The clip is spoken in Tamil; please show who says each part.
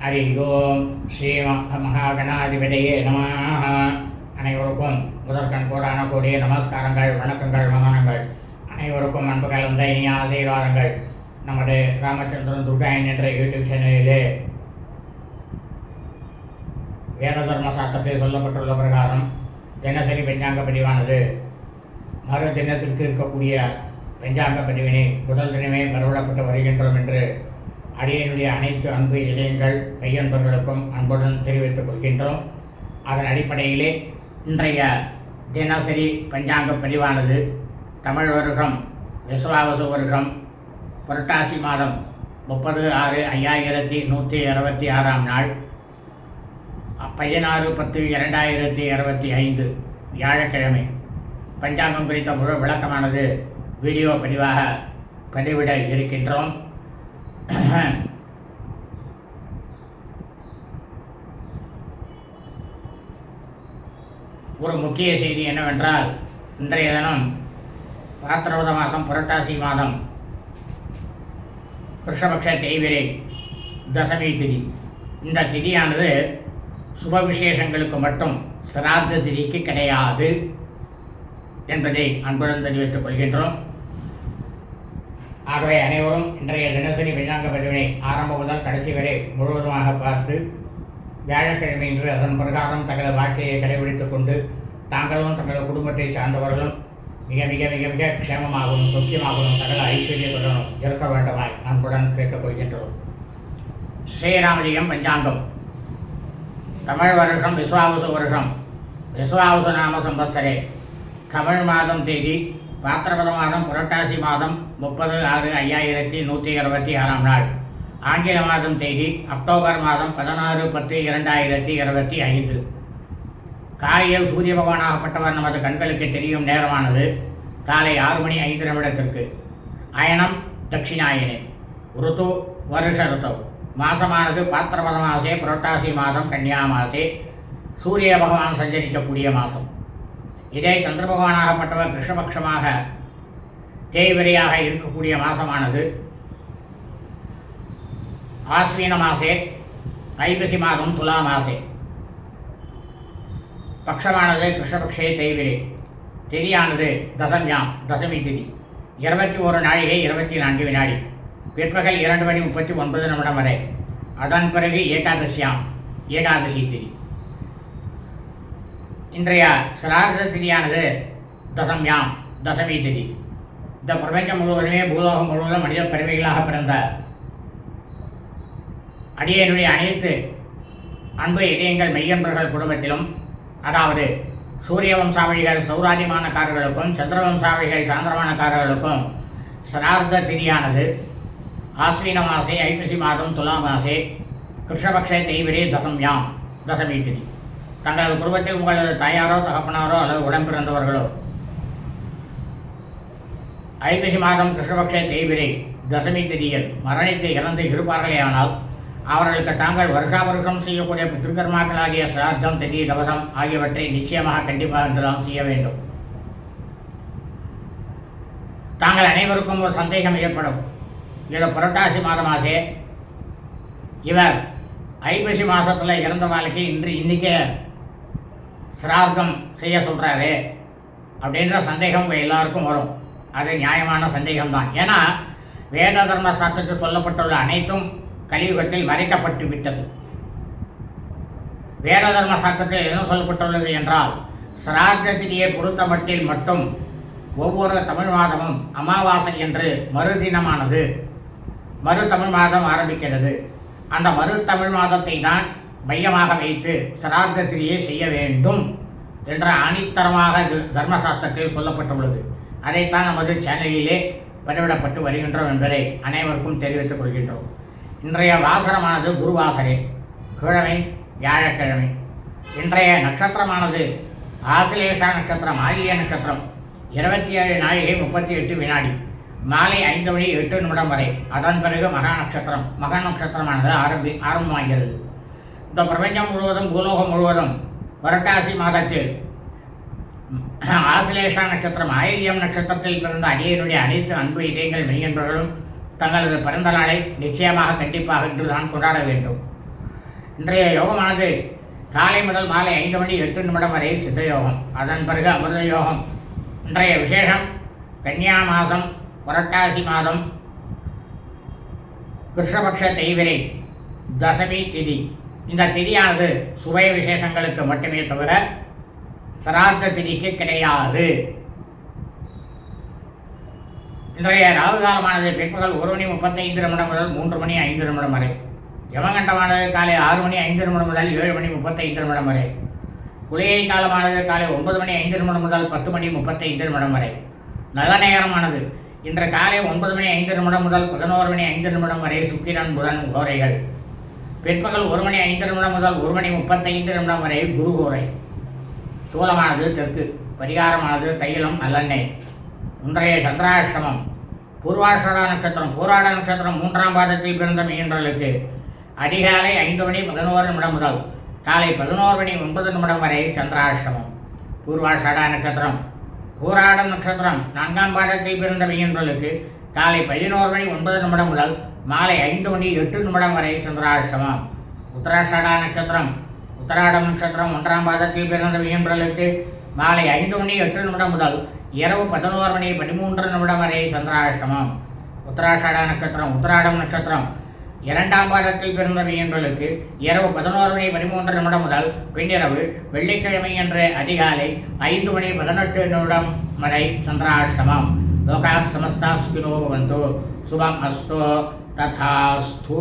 Speaker 1: ஹரி ஓம் ஸ்ரீ ம- மகாகணாதிபதியே நமः அனைவருக்கும் முதற்கண் கூடான கூடிய நமஸ்காரங்கள் வணக்கங்கள் வந்தனங்கள் அனைவருக்கும் அன்பு கலந்த இனிய ஆசீர்வாதங்கள்। நமது ராமச்சந்திரன் துர்காயன் என்ற யூடியூப் சேனலிலே வேத தர்ம சாஸ்திரத்தில் சொல்லப்பட்டுள்ள பிரகாரம் தினசரி பெஞ்சாங்க பதிவானது. மறு தினத்திற்கு இருக்கக்கூடிய பெஞ்சாங்க பதிவினை முதல் தினமே பரவிடப்பட்டு வருகின்றோம் என்று அடியனுடைய அனைத்து அன்பு இளையங்கள் கையன்பர்களுக்கும் அன்புடன் தெரிவித்துக் கொள்கின்றோம். அதன் அடிப்படையிலே இன்றைய தினசரி பஞ்சாங்க பதிவானது தமிழ் வருகம் விசுவாவசு வருகம் புரட்டாசி மாதம் முப்பது ஆறு ஐயாயிரத்தி நூற்றி அறுபத்தி ஆறாம் நாள் பதினாறு பத்து இரண்டாயிரத்தி இருபத்தி ஐந்து வியாழக்கிழமை. பஞ்சாங்கம் குறித்த முழு விளக்கமானது வீடியோ பதிவாக பதிவிட இருக்கின்றோம். ஒரு முக்கிய செய்தி என்னவென்றால் இன்றைய தினம் பாத்திரவத மாதம் புரட்டாசி மாதம் கிருஷ்ணபக்ஷ தேய்விரை தசமி திதி. இந்த திதியானது சுப விசேஷங்களுக்கு மட்டும் சிரார்த்த திதிக்கு கிடையாது என்பதை அன்புடன் தெரிவித்துக் கொள்கின்றோம். ஆகவே அனைவரும் இன்றைய தினசரி வெள்ளாங்க பதிவினை ஆரம்பம் முதல் கடைசி வரை முழுவதுமாக பார்த்து வியாழக்கிழமை இன்று அதன் பிரகாரம் தங்களது வாழ்க்கையை கடைபிடித்துக் கொண்டு தாங்களும் தங்களது குடும்பத்தை சார்ந்தவர்களும் மிக மிக மிக மிக க்ஷேமமாகவும் சொக்கியமாகவும் சகல ஐஸ்வர்யத்துடனும் இருக்க வேண்டுமாய் அன்புடன் கேட்டுக்கொள்கின்றோம் ஸ்ரீராமலிங்கம் பஞ்சாங்கம். தமிழ் வருஷம் விஸ்வாவசு வருஷம். விஸ்வாவசு நாம சம்பத்சரே. தமிழ் மாதம் தேதி பாத்திரபத மாதம் புரட்டாசி மாதம் முப்பது ஆறு ஐயாயிரத்தி நூற்றி இருபத்தி ஆறாம் நாள். ஆங்கில மாதம் தேதி அக்டோபர் மாதம் பதினாறு பத்து இரண்டாயிரத்தி இருபத்தி ஐந்து. காலையில் சூரிய பகவானாகப்பட்டவர் நமது கண்களுக்கு தெரியும் நேரமானது காலை ஆறு மணி ஐந்து நிமிடத்திற்கு. அயனம் தட்சிணாயனே. ருத்து வருஷ ருத்து. மாசமானது பாத்திரபத மாசே புரட்டாசி மாதம் கன்னியா மாசே சூரிய பகவான் சஞ்சரிக்கக்கூடிய மாதம் இதே சந்திர பகவானாகப்பட்டவர் கிருஷ்ணபக்ஷமாக தேய்வரையாக இருக்கக்கூடிய மாதமானது ஆஸ்வீன மாசே ஐப்பசி மாதம் துலா மாசே. பக்ஷமானது கிருஷ்ணபக்ஷே தேய்விரே. திதியானது தசம்யாம் தசமி திதி. இருபத்தி ஒரு நாழிகை இருபத்தி நான்கு வினாடி. பிற்பகல் இரண்டு மணி முப்பத்தி ஒன்பது நிமிடம் வரை. அதன் பிறகு ஏகாதசியாம் ஏகாதசி திதி. இன்றைய சிரார்த்த திதியானது தசம்யாம் தசமி திதி. இந்த பிரபஞ்சம் முழுவதுமே பூலோகம் முழுவதும் மனித பிறவிகளாக பிறந்த அடியனுடைய அனைத்து அன்பு இதயங்கள் மெய்யன்பர்கள் குடும்பத்திலும் அதாவது சூரிய வம்சாவளிகள் சௌராதிமானக்காரர்களுக்கும் சந்திர வம்சாவழிகள் சாந்திரமானக்காரர்களுக்கும் சிரார்த்த திதியானது. ஆஸ்வீன மாசே ஐப்பசி மாதம் துலா மாசே கிருஷ்ணபக்ஷ தேய்விரே தசம்யாம் தசமி திதி. தங்களது குடும்பத்தில் உங்களது தாயாரோ தகப்பனாரோ அல்லது உடம்பிறந்தவர்களோ ஐப்பசி மாதம் கிருஷ்ணபக்ஷ தேய்பிரை தசமி திதியில் மரணித்து இறந்து இருப்பார்களே ஆனால் அவர்களுக்கு தாங்கள் வருஷா வருஷம் செய்யக்கூடிய பித்ருக்கர்மாக்களாகிய சிராத்தம் திதி தவசம் ஆகியவற்றை நிச்சயமாக கண்டிப்பாக என்றுதான் செய்ய வேண்டும். தாங்கள் அனைவருக்கும் ஒரு சந்தேகம் ஏற்படும். இது புரட்டாசி மாதமாசே இவர் ஐப்பசி மாதத்தில் இறந்த வாழ்க்கை இன்று இன்றைக்கே சிரார்த்தம் செய்ய சொல்கிறாரு அப்படின்ற சந்தேகம் உங்கள் எல்லாருக்கும் வரும். அது நியாயமான சந்தேகம்தான். ஏன்னா வேத தர்ம சாஸ்திரத்தில் சொல்லப்பட்டுள்ள அனைத்தும் கலியுகத்தில் மறைக்கப்பட்டு விட்டது. வேத தர்ம சாஸ்திரத்தில் என்ன சொல்லப்பட்டுள்ளது என்றால் சிரார்த்த பொறுத்த மட்டில் மட்டும் ஒவ்வொரு தமிழ் மாதமும் அமாவாசை என்று மறுதினமானது. மறு தமிழ் மாதம் ஆரம்பிக்கிறது. அந்த மறு தமிழ் மாதத்தை தான் மையமாக வைத்து சிரார்த்த செய்ய வேண்டும் என்ற ஆணித்தரமாக தர்மசாஸ்திரத்தில் சொல்லப்பட்டுள்ளது. அதைத்தான் நமது சேனலிலே பதிவிடப்பட்டு வருகின்றோம் என்பதை அனைவருக்கும் தெரிவித்துக் கொள்கின்றோம். இன்றைய வாசனமானது குருவாசரே. கிழமை வியாழக்கிழமை. இன்றைய நட்சத்திரமானது ஆசிலேஷா நட்சத்திரம் ஆகிய நட்சத்திரம். இருபத்தி ஏழு நாழிகை முப்பத்தி எட்டு வினாடி. மாலை ஐந்து மணி எட்டு நிமிடம் வரை. அதன் பிறகு மகா நட்சத்திரம் மகா நட்சத்திரமானது ஆரம்பி ஆரம்பமாகிறது. இந்த பிரபஞ்சம் முழுவதும் பூலோகம் முழுவதும் வரட்டாசி மாதத்தில் ஆசிலேஷா நட்சத்திரம் ஆயில்யம் நட்சத்திரத்தில் பிறந்த அடியனுடைய அனைத்து அன்பு இதயங்கள் மெய்யன்பர்களும் தங்களது பிறந்த நாளை நிச்சயமாக கண்டிப்பாக இன்றுதான் கொண்டாட வேண்டும். இன்றைய யோகமானது காலை முதல் மாலை ஐந்து மணி எட்டு நிமிடம் வரை சித்த யோகம். அதன் பிறகு அமிர்த யோகம். இன்றைய விசேஷம் கன்னியா மாதம் புரட்டாசி மாதம் கிருஷ்ணபக்ஷ தெய்வரை தசமி திதி. இந்த திதியானது சுபய விசேஷங்களுக்கு மட்டுமே தவிர சராத்த திதிக்கு கிடையாது. இன்றைய ராகு காலமானது பிற்பகல் ஒரு மணி முப்பத்தைந்து நிமிடம் முதல் மூன்று மணி ஐந்து நிமிடம் வரை. யமகண்டமானது காலை ஆறு மணி ஐந்து நிமிடம் முதல் ஏழு மணி முப்பத்தைந்து நிமிடம் வரை. குளிகை காலமானது காலை ஒன்பது மணி ஐந்து நிமிடம் முதல் பத்து மணி முப்பத்தைந்து நிமிடம் வரை. நல்ல நேரமானது இன்று காலை ஒன்பது மணி ஐந்து நிமிடம் முதல் பதினோரு மணி ஐந்து நிமிடம் வரை சுக்கிரன் புதன் கோரைகள். பிற்பகல் ஒரு மணி ஐந்து நிமிடம் முதல் ஒரு மணி முப்பத்தைந்து நிமிடம் வரை குரு கோரை. சூலமானது தெற்கு. பரிகாரமானது தைலம் நல்லெண்ணெய். இன்றைய சந்திராசிரமம் பூர்வாஷாட நட்சத்திரம் பூராட நட்சத்திரம் மூன்றாம் பாதத்தில் பிறந்த மீன்றலுக்கு அதிகாலை ஐந்து மணி பதினோரு நிமிடம் முதல் காலை பதினோரு மணி ஒன்பது நிமிடம் வரை சந்திராசிரமம் பூர்வாஷாடா நட்சத்திரம். பூராடம் நட்சத்திரம் நான்காம் பாதத்தில் பிறந்த மீன்றலுக்கு காலை பதினோரு மணி ஒன்பது நிமிடம் முதல் மாலை ஐந்து மணி எட்டு நிமிடம் வரை சந்திராசிரமம் உத்தராஷாடா நட்சத்திரம். உத்தராடம் நட்சத்திரம் ஒன்றாம் பாதத்தில் பிறந்த மீனர்களுக்கு மாலை ஐந்து மணி எட்டு நிமிடம் முதல் இரவு பதினோரு மணி பதிமூன்று நிமிடம் வரை சந்திராஷ்டமம். உத்தராஷாட நட்சத்திரம் உத்தராடம் நட்சத்திரம். இரண்டாம் பாதத்தில் பிறந்த மீன்களுக்கு இரவு பதினோரு மணி பதிமூன்று நிமிடம் முதல் பின்னிரவு வெள்ளிக்கிழமை என்ற அதிகாலை ஐந்து மணி பதினெட்டு நிமிடம் வரை சந்திராஷ்டமம். லோகா சமஸ்தா பவந்தோ. சுபம் அஸ்தோ. ததாஸ்து.